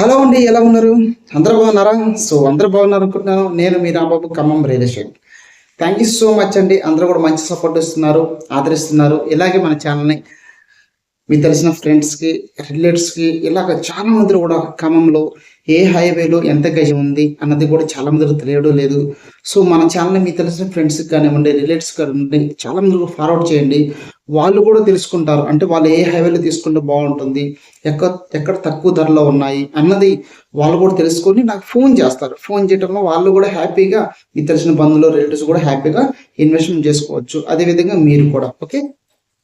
Hello అండి ఎలా ఉన్నారు? అందరూ బాగున్నారా? సో అందరూ బాగున్నారు అనుకుంటున్నాను నేను మీ Rambabu Khammam real estate. Thank you so much అండి. అందరూ కూడా మంచి సపోర్ట్ ఇస్తున్నారు ఆదరిస్తున్నారు. ఇలాగే మన ఛానల్ని మీకు తెలిసిన ఫ్రెండ్స్కి రిలేటివ్స్కి ఇలాగ చాలా మంది కూడా ఖమ్మంలో ఏ హైవేలో ఎంత గజం ఉంది అన్నది కూడా చాలా మందికి తెలియడం లేదు. సో మన ఛానల్ని మీకు తెలిసిన ఫ్రెండ్స్కి కానివ్వండి రిలేటివ్స్ కానివ్వండి చాలా మంది ఫార్వర్డ్ చేయండి. వాళ్ళు కూడా తెలుసుకుంటారు. అంటే వాళ్ళు ఏ హైవేలో తీసుకుంటే బాగుంటుంది ఎక్కడ ఎక్కడ తక్కువ ధరలో ఉన్నాయి అన్నది వాళ్ళు కూడా తెలుసుకొని నాకు ఫోన్ చేస్తారు. ఫోన్ చేయడంలో వాళ్ళు కూడా హ్యాపీగా మీకు తెలిసిన బంధువులు రిలేటివ్స్ కూడా హ్యాపీగా ఇన్వెస్ట్మెంట్ చేసుకోవచ్చు. అదేవిధంగా మీరు కూడా ఓకే?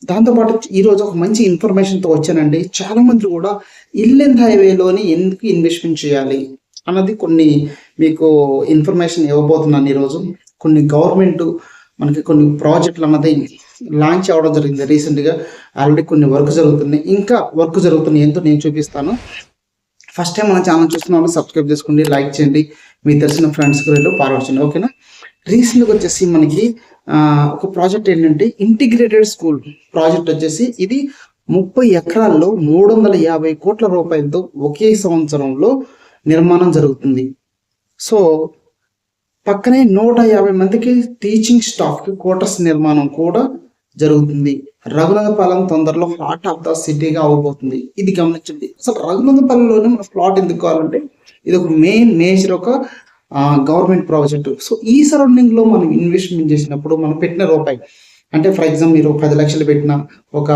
దాంతోపాటు ఈరోజు ఒక మంచి ఇన్ఫర్మేషన్తో వచ్చానండి. చాలా మంది కూడా ఇల్లెంత్ హైవేలోని ఎందుకు ఇన్వెస్ట్మెంట్ చేయాలి అన్నది కొన్ని మీకు ఇన్ఫర్మేషన్ ఇవ్వబోతున్నాను ఈరోజు కొన్ని గవర్నమెంట్ మనకి కొన్ని ప్రాజెక్టులు అన్నది లాంచ్ అవ్వడం జరిగింది రీసెంట్గా. ఆల్రెడీ కొన్ని వర్క్ జరుగుతున్నాయి. ఇంకా వర్క్ జరుగుతున్నాయి ఎంతో నేను చూపిస్తాను. ఫస్ట్ టైం మన ఛానల్ చూస్తున్న వాళ్ళు సబ్స్క్రైబ్ చేసుకోండి లైక్ చేయండి. మీకు తెలిసిన ఫ్రెండ్స్కి వెళ్ళి ఫార్వర్డ్ చేయండి. ఓకేనా రీసెంట్గా వచ్చేసి మనకి ఒక ప్రాజెక్ట్ ఏంటంటే ఇంటిగ్రేటెడ్ స్కూల్ ప్రాజెక్ట్ వచ్చేసి ఇది ముప్పై ఎకరాల్లో మూడు వందల యాభై కోట్ల రూపాయలతో ఒకే సంవత్సరంలో నిర్మాణం జరుగుతుంది. సో పక్కనే నూట యాభై మందికి టీచింగ్ స్టాఫ్ క్వార్టర్స్ నిర్మాణం కూడా జరుగుతుంది. రఘునాథపాలెం తొందరలో హార్ట్ ఆఫ్ ద సిటీగా అవబోతుంది. ఇది గమనించండి. అసలు రఘునాథపాలెంలోనే మన ప్లాట్ ఎందుకు కావాలంటే ఇది ఒక మెయిన్ మేజర్ ఒక గవర్నమెంట్ ప్రాజెక్ట్ సో ఈ సరౌండింగ్లో మనం ఇన్వెస్ట్మెంట్ చేసినప్పుడు మనం పెట్టిన రూపాయి అంటే ఫర్ ఎగ్జాంపుల్ మీరు పది లక్షలు పెట్టినా ఒక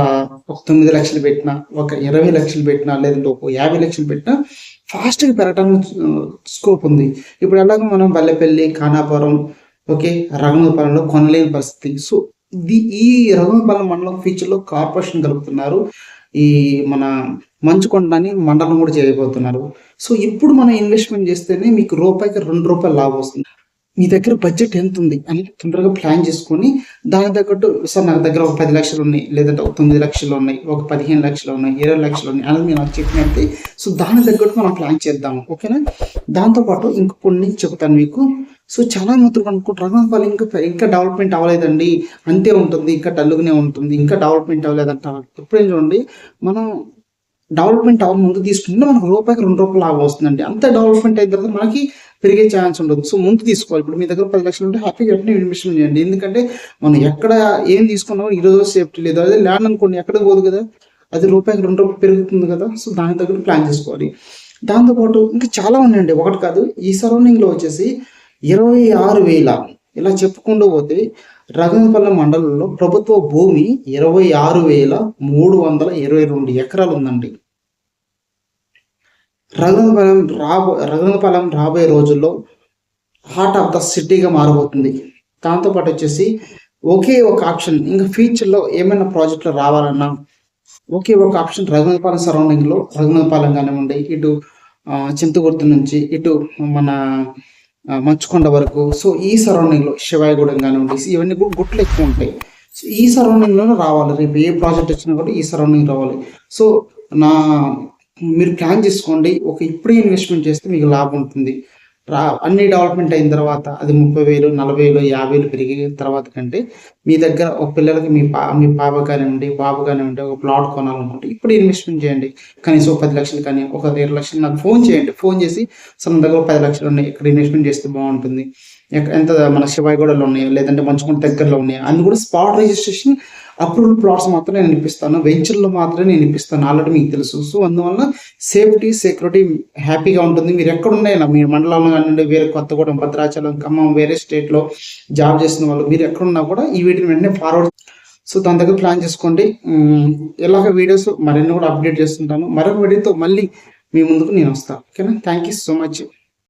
ఒక తొమ్మిది లక్షలు పెట్టినా ఒక ఇరవై లక్షలు పెట్టినా లేదంటే ఒక యాభై లక్షలు పెట్టినా ఫాస్ట్గా పెరగడానికి స్కోప్ ఉంది. ఇప్పుడు ఎలాగో మనం బల్లెపల్లి ఖానాపురం ఓకే రఘునాథపాలెంలో కొనలేని పరిస్థితి. సో ఈ రఘునాథపాలెం మండలం ఫ్యూచర్లో కార్పొరేషన్ కలుపుతున్నారు. ఈ మన మంచుకొండని మండలం కూడా చేయబోతున్నారు. సో ఇప్పుడు మనం ఇన్వెస్ట్మెంట్ చేస్తేనే మీకు రూపాయికి రెండు రూపాయలు లాభం వస్తుంది. మీ దగ్గర బడ్జెట్ ఎంత ఉంది? అని తొందరగా ప్లాన్ చేసుకొని దాని తగ్గట్టు సార్ నాకు దగ్గర ఒక పది లక్షలు ఉన్నాయి లేదంటే ఒక తొమ్మిది లక్షలు ఉన్నాయి ఒక పదిహేను లక్షలు ఉన్నాయి ఇరవై లక్షలు ఉన్నాయి అనేది మీరు నాకు చెప్పినట్టు. సో దాని తగ్గట్టు మనం ప్లాన్ చేద్దాము ఓకేనా? దాంతోపాటు ఇంకొన్ని చెప్తాను మీకు. సో చాలా మంది అనుకుంటారు వాళ్ళు ఇంకా ఇంకా డెవలప్మెంట్ అవ్వలేదండి. అంతే ఉంటుంది ఇంకా డల్లుగానే ఉంటుంది ఇంకా డెవలప్మెంట్ అవ్వలేదంటారు ఎప్పుడేం చూడండి మనం డెవలప్మెంట్ అవ్వ ముందు తీసుకుంటే మనకు రూపాయికి రెండు రూపాయలు లాభం వస్తుందండి. అంత డెవలప్మెంట్ అయిన తర్వాత మనకి పెరిగే ఛాన్స్ ఉండదు. సో ముందు తీసుకోవాలి. ఇప్పుడు మీ దగ్గర పది లక్షలు ఉంటే హ్యాపీగా వెంటనే ఇన్వెస్ట్మెంట్ చేయండి. ఎందుకంటే మనం ఎక్కడ ఏం తీసుకున్నామో ఈ రోజు సేఫ్టీ లేదు. అదే ల్యాండ్ అనుకోండి ఎక్కడ పోదు కదా అది రూపాయికి రెండు రూపాయలు పెరుగుతుంది కదా సో దాని దగ్గర ప్లాన్ చేసుకోవాలి. దాంతోపాటు ఇంకా చాలా ఉన్నాయండి. ఒకటి కాదు ఈ సరౌండింగ్లో వచ్చేసి ఇరవై ఆరు వేల. ఇలా చెప్పుకుంటూ పోతే రఘునపల్లి మండలంలో ప్రభుత్వ భూమి ఇరవై ఆరు వేల మూడు వందల ఇరవై రెండు ఎకరాలు ఉందండి రఘునపల్లం రాబో రఘునపల్లం రాబోయే రోజుల్లో హార్ట్ ఆఫ్ ద సిటీగా మారబోతుంది. దాంతోపాటు వచ్చేసి ఒకే ఒక ఆప్షన్ ఇంకా ఫ్యూచర్లో ఏమైనా ప్రాజెక్టులు రావాలన్నా ఒకే ఒక ఆప్షన్ రఘునపాలెం సరౌండింగ్లో రఘునపాలెం కానివ్వండి ఇటు చింతగుర్తు నుంచి ఇటు మన మంచుకొండ వరకు. సో ఈ సరౌండింగ్లో శివాయగూడెం కానివ్వండి ఇవన్నీ కూడా గుట్లు ఎక్కువ ఉంటాయి. సో ఈ సరౌండింగ్లోనే రావాలి. రేపు ఏ ప్రాజెక్ట్ వచ్చినా కూడా ఈ సరౌండింగ్ రావాలి. సో నా మీరు ప్లాన్ చేసుకోండి. ఒక ఇప్పుడే ఇన్వెస్ట్మెంట్ చేస్తే మీకు లాభం ఉంటుంది. రా అన్ని డెవలప్మెంట్ అయిన తర్వాత అది ముప్పై వేలు నలభై వేలు యాభై వేలు పెరిగిన తర్వాత కంటే మీ దగ్గర ఒక పిల్లలకి మీ పా మీ పాప కానివ్వండి బాబు కానివ్వండి ఒక ప్లాట్ కొనాలనుకుంటే ఇప్పుడు ఇన్వెస్ట్మెంట్ చేయండి. కనీసం ఒక పది లక్షలు కానీ ఒక ఇరవై లక్షలు నాకు ఫోన్ చేయండి. ఫోన్ చేసి సొంత దగ్గర పది లక్షలు ఉన్నాయి ఇక్కడ ఇన్వెస్ట్మెంట్ చేస్తే బాగుంటుంది. ఎంత మన శివాయిగూడలో ఉన్నాయి లేదంటే మంచుకుంట దగ్గరలో ఉన్నాయి. అన్ని కూడా స్పాట్ రిజిస్ట్రేషన్ అప్రూవల్ ప్లాట్స్ మాత్రమే నేను ఇప్పిస్తాను. వెంచర్లో మాత్రమే నేను ఇప్పిస్తాను. ఆల్రెడీ మీకు తెలుసు. సో అందువల్ల సేఫ్టీ సెక్యూరిటీ హ్యాపీగా ఉంటుంది. మీరు ఎక్కడ ఉన్నాయినా మీ మండలంలో కానివ్వండి వేరే కొత్తగూడెం భద్రాచలం ఖమ్మం వేరే స్టేట్లో జాబ్ చేసిన వాళ్ళు మీరు ఎక్కడున్నా కూడా ఈ వీటిని వెంటనే ఫార్వర్డ్ సో దాని దగ్గర ప్లాన్ చేసుకోండి. ఇలాగ వీడియోస్ మరిన్ని కూడా అప్డేట్ చేస్తుంటాను. మరొక వీడియోతో మళ్ళీ మీ ముందుకు నేను వస్తాను ఓకేనా? Thank you so much